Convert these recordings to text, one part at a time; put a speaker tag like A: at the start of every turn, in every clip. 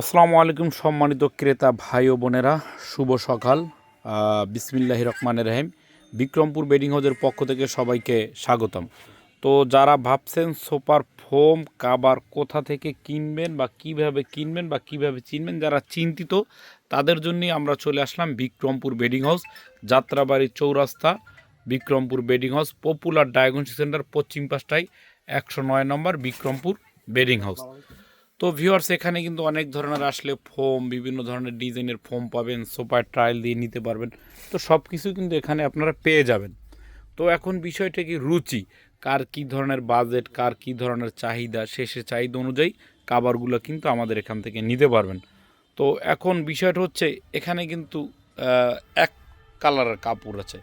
A: আসসালামু আলাইকুম সম্মানিত ক্রেতা ভাই ও বোনেরা, শুভ সকাল। বিসমিল্লাহ রহমানের রহিম। বিক্রমপুর বেডিং হাউসের পক্ষ থেকে সবাইকে স্বাগতম। তো যারা ভাবছেন সুপার ফোম, কাবার কোথা থেকে কিনবেন বা কীভাবে কিনবেন বা কীভাবে চিনবেন, যারা চিন্তিত, তাদের জন্যই আমরা চলে আসলাম বিক্রমপুর বেডিং হাউস, যাত্রাবাড়ি চৌরাস্তা, Bikrampur bedding house, popular diagnostic centre, পশ্চিম পাশটায় একশো নয় নম্বর বিক্রমপুর বেডিং হাউস। তো ভিউয়ার্স এখানে কিন্তু অনেক ধরনের আসলে ফোম বিভিন্ন ধরনের ডিজাইনের ফোম পাবেন সোপার ট্রায়াল দিয়ে নিতে পারবেন। তো সব কিছু কিন্তু এখানে আপনারা পেয়ে যাবেন। তো এখন বিষয়টা কি রুচি? কার কি ধরনের বাজেট কার কি ধরনের চাহিদা শেষে চাহিদা অনুযায়ী কাবারগুলো কিন্তু আমাদের এখান থেকে নিতে পারবেন। তো এখন বিষয়টা হচ্ছে, এখানে কিন্তু এক কালারের কাপড় আছে।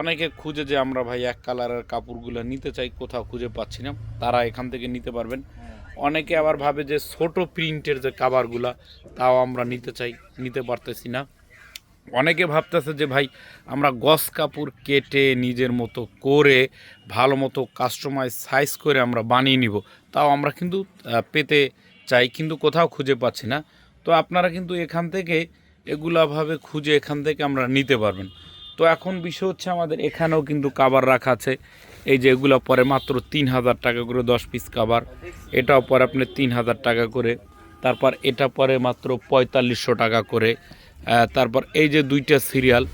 A: অনেকে খুঁজে যে আমরা ভাই এক কালারের কাপড়গুলো নিতে চাই, কোথাও খুঁজে পাচ্ছি না, তারা এখান থেকে নিতে পারবেন। অনেকে আবার ভাবে যে ছোট প্রিন্টের যে কাভারগুলা তাও আমরা নিতে চাই, নিতে পারতেছি না। অনেকে ভাবতেছে যে ভাই, আমরা গস কাপড় কেটে নিজের মতো করে, ভালো মতো কাস্টমাইজ সাইজ করে আমরা বানিয়ে নিব। তাও আমরা কিন্তু পেতে চাই, কিন্তু কোথাও খুঁজে পাচ্ছি না। তো আপনারা কিন্তু এখান থেকে এগুলাভাবে খুঁজে এখান থেকে আমরা নিতে পারবেন। তো এখন বিষয় হচ্ছে আমাদের এখানেও কিন্তু কাবার রাখা আছে। এই যে এগুলো পরে মাত্র তিন হাজার টাকা করে দশ পিস কাবার এটাও পরে আপনি তিন হাজার টাকা করে। তারপর এটা পরে মাত্র পঁয়তাল্লিশশো টাকা করে। তারপর এই যে দুইটা সিরিয়াল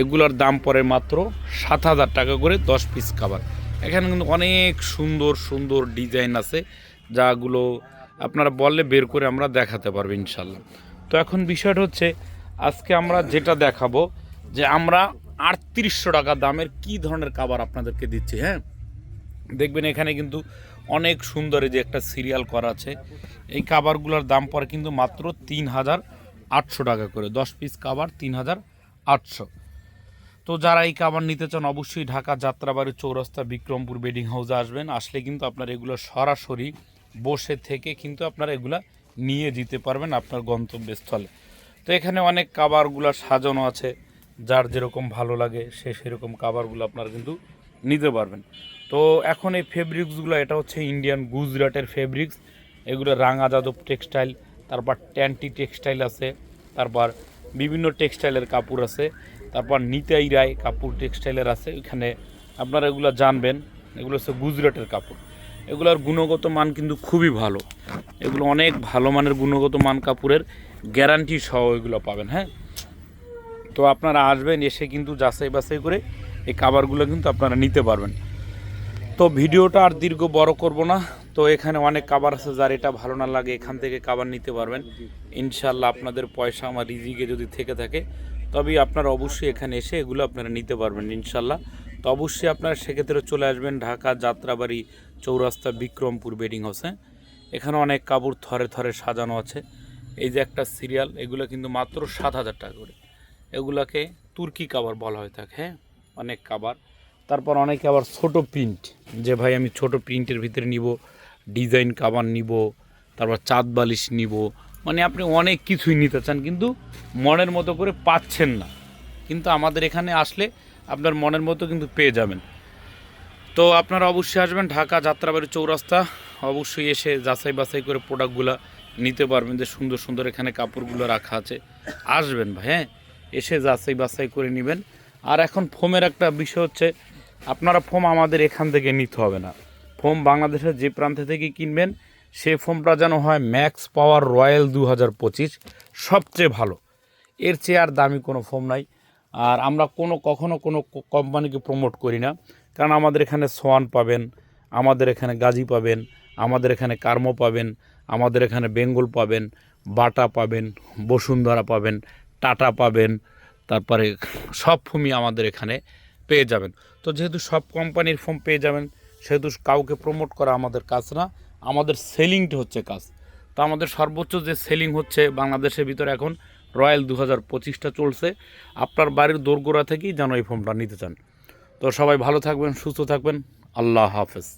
A: এগুলোর দাম পরে মাত্র সাত হাজার টাকা করে দশ পিস কাবার এখানে কিন্তু অনেক সুন্দর সুন্দর ডিজাইন আছে, যাগুলো আপনারা বললে বের করে আমরা দেখাতে পারব ইনশাল্লাহ। তো এখন বিষয়টা হচ্ছে, আজকে আমরা যেটা দেখাবো, যে আমরা আটত্রিশশো টাকা দামের কি ধরনের কাবার আপনাদেরকে দিচ্ছি হ্যাঁ? দেখবেন এখানে কিন্তু অনেক সুন্দর যে একটা সিরিয়াল করা আছে, এই কাবারগুলোর দাম পড়ে কিন্তু মাত্র তিন হাজার আটশো টাকা করে, দশ পিস কাবার তিন হাজার আটশো। তো যারা এই কাবার নিতে চান, অবশ্যই ঢাকা যাত্রাবাড়ি চৌরাস্তা বিক্রমপুর বেডিং হাউসে আসবেন, আসলে কিন্তু আপনার এগুলো সরাসরি বসে থেকে কিন্তু আপনারা এগুলা নিয়ে যেতে পারবেন আপনার গন্তব্যস্থলে। তো এখানে অনেক কাবারগুলো সাজানো আছে যার যেরকম ভালো লাগে, সে সেরকম কাবারগুলো আপনারা কিন্তু নিতে পারবেন। তো এখন এই ফেব্রিক্সগুলো এটা হচ্ছে ইন্ডিয়ান গুজরাটের ফেব্রিক্স এগুলো রাঙা যাদব টেক্সটাইল তারপর ট্যান্টি টেক্সটাইল আছে, তারপর বিভিন্ন টেক্সটাইলের কাপড় আছে, তারপর নিতাই রায় কাপড় টেক্সটাইলের আছে, এখানে আপনারা এগুলো জানবেন। এগুলো হচ্ছে গুজরাটের কাপড়। এগুলোর গুণগত মান কিন্তু খুবই ভালো। এগুলো অনেক ভালো মানের গুণগত মান কাপড়ের গ্যারান্টি সহ এগুলো পাবেন হ্যাঁ? তো আপনারা আসবেন, এসে কিন্তু যাচাই বাছাই করে এই কাবারগুলো কিন্তু আপনারা নিতে পারবেন। তো ভিডিওটা আর দীর্ঘ বড় করব না। তো এখানে অনেক কাবার আছে যার এটা ভালো না লাগে, এখান থেকে কাবার নিতে পারবেন। ইনশাল্লাহ আপনাদের পয়সা আমার রিজিকে যদি থেকে থাকে, তবেই আপনারা অবশ্যই এখানে এসে এগুলো আপনারা নিতে পারবেন ইনশাল্লাহ তো অবশ্যই আপনারা সেক্ষেত্রে চলে আসবেন ঢাকা যাত্রাবাড়ি চৌরাস্তা বিক্রমপুর বেডিং হাউসে। এখানে অনেক কাপড় থরে থরে সাজানো আছে। এই যে একটা সিরিয়াল, এগুলো কিন্তু মাত্র সাত হাজার টাকা করে। এগুলাকে তুর্কি কাবার বলা হয়ে থাকে হ্যাঁ? অনেক কাবার তারপর অনেকে আবার ছোট প্রিন্ট যে ভাই আমি ছোট প্রিন্টের ভিতরে নিব ডিজাইন কাবার নিব, তারপর চাঁদ বালিশ নিব মানে আপনি অনেক কিছুই নিতে চান, কিন্তু মনের মতো করে পাচ্ছেন না। কিন্তু আমাদের এখানে আসলে আপনার মনের মতো কিন্তু পেয়ে যাবেন। তো আপনারা অবশ্যই আসবেন ঢাকা যাত্রাবাড়ি চৌরাস্তা, অবশ্যই এসে যাচাই বাছাই করে প্রোডাক্টগুলো নিতে পারবেন, যে সুন্দর সুন্দর এখানে কাপড়গুলো রাখা আছে। আসবেন ভাই হ্যাঁ? এসে যাচাই বাছাই করে নেবেন। আর এখন ফোমের একটা বিষয় হচ্ছে, আপনারা ফোম আমাদের এখান থেকে নিতে হবে না। ফোম বাংলাদেশের যে প্রান্ত থেকে কিনবেন, সে ফোমটা যেন হয় ম্যাক্স পাওয়ার রয়্যাল দু হাজার পঁচিশ, সবচেয়ে ভালো। এর চেয়ে আর দামি কোনো ফোম নাই। আর আমরা কোনো কখনো কোনো কোম্পানিকে প্রমোট করি না। কারণ আমাদের এখানে সোয়ান পাবেন, আমাদের এখানে গাজী পাবেন, আমাদের এখানে কার্মো পাবেন, আমাদের এখানে বেঙ্গল পাবেন, বাটা পাবেন, বসুন্ধরা পাবেন টাটা পাবেন, তারপরে সব ফোমই আমাদের এখানে পেয়ে যাবেন। তো যেহেতু সব কোম্পানির ফোম পেয়ে যাবেন, সেহেতু কাউকে প্রমোট করা আমাদের কাজ না, আমাদের সেলিংটা হচ্ছে কাজ। তো আমাদের সর্বোচ্চ যে সেলিং হচ্ছে বাংলাদেশের ভিতরে এখন রয়্যাল দু হাজার পঁচিশটা চলছে। আপনার বাড়ির দোরগোড়া থেকেই যেন এই ফোনটা নিতে চান। তো সবাই ভালো থাকবেন, সুস্থ থাকবেন, আল্লাহ হাফেজ।